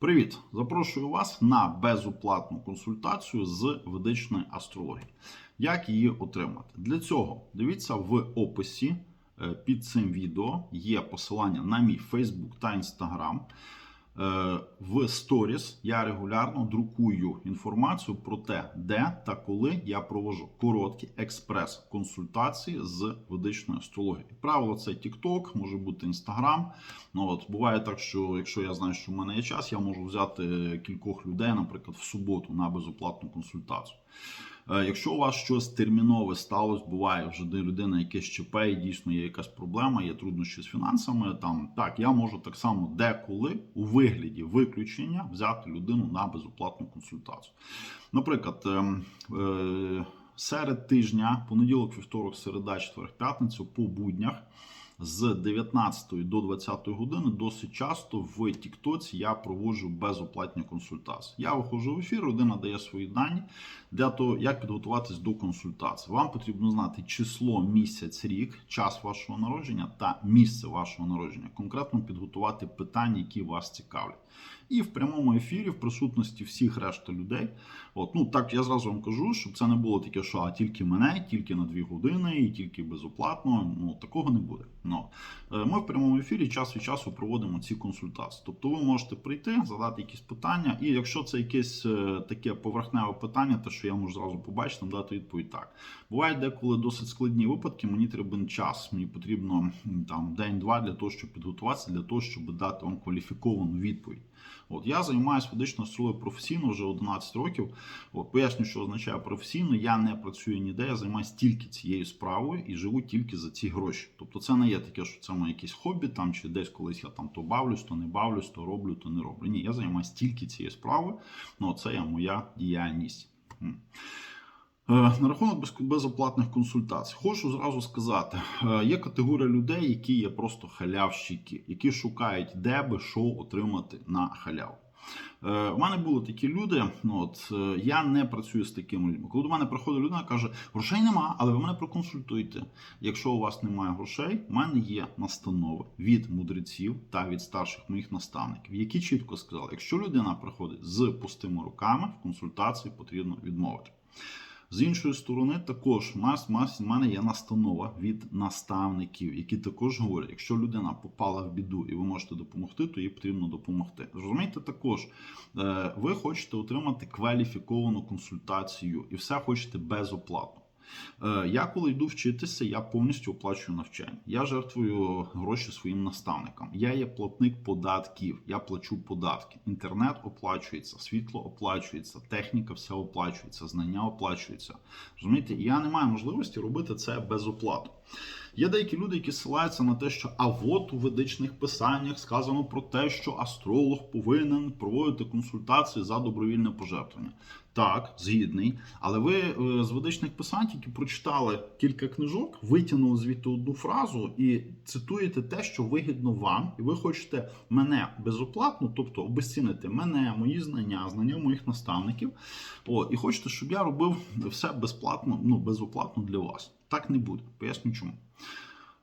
Привіт! Запрошую вас на безоплатну консультацію з ведичної астрології. Як її отримати? Для цього дивіться в описі е, під цим відео є посилання на мій Facebook та Instagram. Е, В сторіс я регулярно друкую інформацію про те, де та коли я провожу короткі експрес-консультації з ведичної астрології. Як правило, це TikTok, може бути Instagram. Ну от буває так, що якщо я знаю, що в мене є час, я можу взяти кількох людей, наприклад, в суботу на безоплатну консультацію. Е, Якщо у вас щось термінове сталося, буває вже людина якесь ЧП, і дійсно є якась проблема, є труднощі з фінансами. Там так я можу так само деколи у вигляді виключення взяти людину на безоплатну консультацію. Наприклад, ем, е, серед тижня, понеділок, вівторок, середа, четвер, п'ятницю по буднях. З 19 до 20 години досить часто в Тіктоці я проводжу безоплатні консультації. Я виходжу в ефір, людина дає свої дані для того, як підготуватись до консультації. Вам потрібно знати число, місяць, рік, час вашого народження та місце вашого народження. Конкретно підготувати питання, які вас цікавлять. І в прямому ефірі, в присутності всіх решта людей. От, ну так я зразу вам кажу, щоб це не було таке, що а тільки мене, тільки на дві години і тільки безоплатно. Ну такого не буде. Ну, е, ми в прямому ефірі час від часу проводимо ці консультації. Тобто ви можете прийти, задати якісь питання, і якщо це якесь е, таке поверхневе питання, те, що я можу зразу побачити, дати відповідь так. Буває деколи досить складні випадки. Мені треба час. Мені потрібно там день-два для того, щоб підготуватися, для того, щоб дати вам кваліфіковану відповідь. От я займаюся ведичною силою професійно вже 11 років. От поясню, що означає професійно. Я не працюю ніде, я займаюся тільки цією справою і живу тільки за ці гроші. Тобто, це не є таке, що це моє якесь хобі, там чи десь колись я там то бавлюсь, то не бавлюсь, то роблю, то не роблю. Ні, я займаюся тільки цією справою. Ну, це є моя діяльність. Е, На рахунок без- безоплатних консультацій, хочу зразу сказати: е, є категорія людей, які є просто халявщики, які шукають, де би що отримати на халяву. Е, У мене були такі люди. Ну от е, я не працюю з такими людьми. Коли до мене приходить людина, каже: грошей нема, але ви мене проконсультуйте. Якщо у вас немає грошей, у мене є настанови від мудреців та від старших моїх наставників, які чітко сказали, якщо людина приходить з пустими руками, в консультації потрібно відмовити. З іншої сторони, також у нас, в мене є настанова від наставників, які також говорять, якщо людина попала в біду і ви можете допомогти, то їй потрібно допомогти. Зрозумійте також, е, ви хочете отримати кваліфіковану консультацію і все хочете безоплатно. Е, Я коли йду вчитися, я повністю оплачую навчання. Я жертвую гроші своїм наставникам. Я є платник податків, я плачу податки. Інтернет оплачується, світло оплачується, техніка все оплачується, знання оплачуються. Розумієте, я не маю можливості робити це безоплатно. Є деякі люди, які ссилаються на те, що а от у ведичних писаннях сказано про те, що астролог повинен проводити консультації за добровільне пожертвування. Так, згідний. Але ви е, з ведичних писань тільки прочитали кілька книжок, витягнули звідти одну фразу і цитуєте те, що вигідно вам, і ви хочете мене безоплатно, тобто обезцінити мене, мої знання, знання моїх наставників. От, і хочете, щоб я робив все безплатно, ну безоплатно для вас. Так не буде. Поясню чому.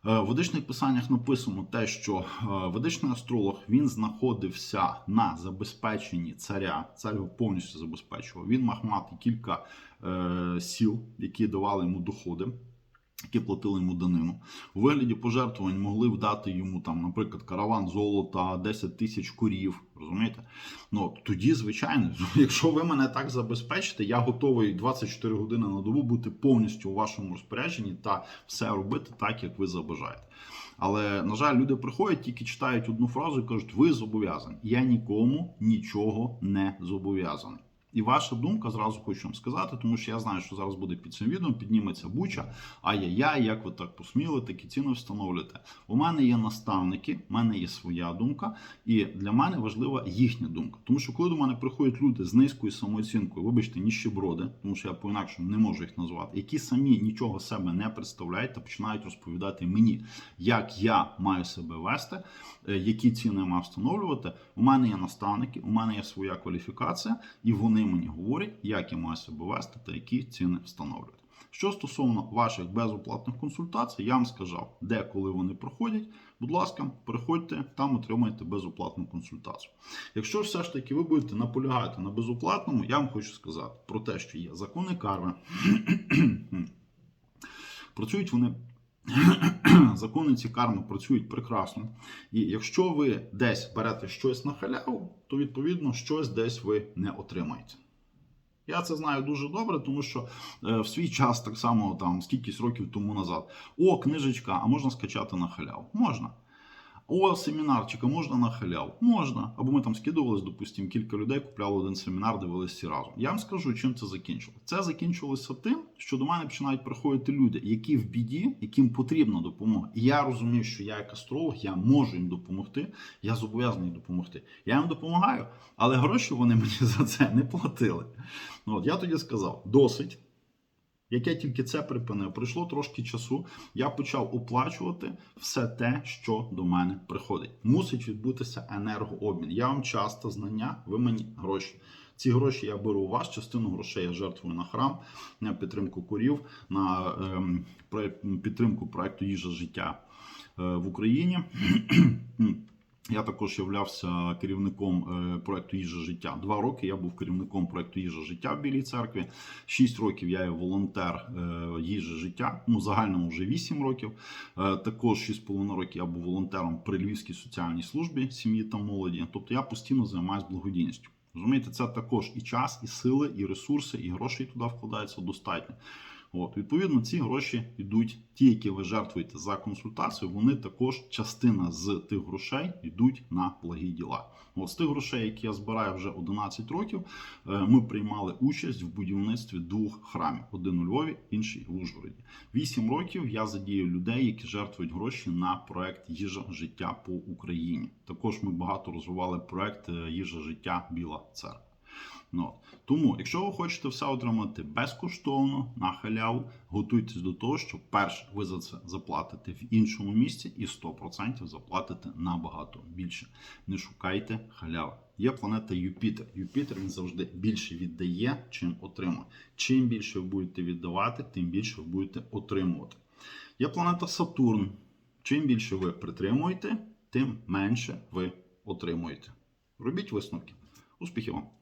Е, В ведичних писаннях написано те, що е, ведичний астролог він знаходився на забезпеченні царя. Цар його повністю забезпечував. Він мав мати кілька е, сіл, які давали йому доходи. Які платили йому данину у вигляді пожертвувань могли вдати йому там, наприклад, караван золота, 10 тисяч корів. Розумієте? Ну тоді, звичайно, якщо ви мене так забезпечите, я готовий 24 години на добу бути повністю у вашому розпорядженні та все робити так, як ви забажаєте. Але на жаль, люди приходять, тільки читають одну фразу і кажуть, ви зобов'язані. Я нікому нічого не зобов'язаний. І ваша думка зразу хочу вам сказати, тому що я знаю, що зараз буде під цим відео, підніметься буча. Ай-яй-яй, як ви так посміли, такі ціни встановлюєте. У мене є наставники, у мене є своя думка, і для мене важлива їхня думка. Тому що коли до мене приходять люди з низькою самооцінкою, вибачте, ніщеброди, тому що я по-інакшому не можу їх назвати, які самі нічого себе не представляють та починають розповідати мені, як я маю себе вести, е, які ціни я маю встановлювати. У мене є наставники, у мене є своя кваліфікація, і вони мені говорять, як я маю себе вести та які ціни встановлювати. Що стосовно ваших безоплатних консультацій, я вам сказав, де коли вони проходять. Будь ласка, приходьте, там отримаєте безоплатну консультацію. Якщо все ж таки ви будете наполягати на безоплатному, я вам хочу сказати про те, що є закони карми. Працюють вони. Закони ці карми працюють прекрасно. І якщо ви десь берете щось на халяву, то відповідно щось десь ви не отримаєте. Я це знаю дуже добре, тому що е, в свій час, так само там скількись років тому назад, о, книжечка, а можна скачати на халяву? Можна. О, семінарчика можна на халяву? Можна. Або ми там скидувались, допустимо, кілька людей купляли один семінар, дивилися всі разом. Я вам скажу, чим це закінчилося. Це закінчилося тим, що до мене починають приходити люди, які в біді, яким потрібна допомога. І я розумію, що я як астролог, я можу їм допомогти, я зобов'язаний допомогти. Я їм допомагаю, але гроші вони мені за це не платили. Ну, От я тоді сказав: досить. Як я тільки це припинив, пройшло трошки часу, я почав оплачувати все те, що до мене приходить. Мусить відбутися енергообмін. Я вам часто знання, ви мені гроші. Ці гроші я беру у вас, частину грошей я жертвую на храм, на підтримку курів, на про- підтримку проекту Їжа життя е, в Україні. Я також являвся керівником е, проекту Їжа життя. Два роки я був керівником проекту Їжа життя в Білій церкві. Шість років я є волонтер е, їжі життя. Ну, загальному вже вісім років. Е, Також шість половиною років я був волонтером при Львівській соціальній службі сім'ї та молоді. Тобто я постійно займаюся благодійністю. Розумієте, це також і час, і сили, і ресурси, і грошей туди вкладається достатньо. От, відповідно, ці гроші йдуть, ті, які ви жертвуєте за консультацію, вони також частина з тих грошей йдуть на благі діла. От з тих грошей, які я збираю вже 11 років, е, ми приймали участь в будівництві двох храмів: один у Львові, інший в Ужгороді. Вісім років я задію людей, які жертвують гроші на проект Їжа життя по Україні. Також ми багато розвивали проект е, Їжа життя Біла Церква. Ну, тому, якщо ви хочете все отримати безкоштовно на халяву, готуйтесь до того, що перше ви за це заплатите в іншому місці і 100% заплатите набагато більше. Не шукайте халяви. Є планета Юпітер. Юпітер він завжди більше віддає, чим отримує. Чим більше ви будете віддавати, тим більше ви будете отримувати. Є планета Сатурн. Чим більше ви притримуєте, тим менше ви отримуєте. Робіть висновки. Успіхів вам!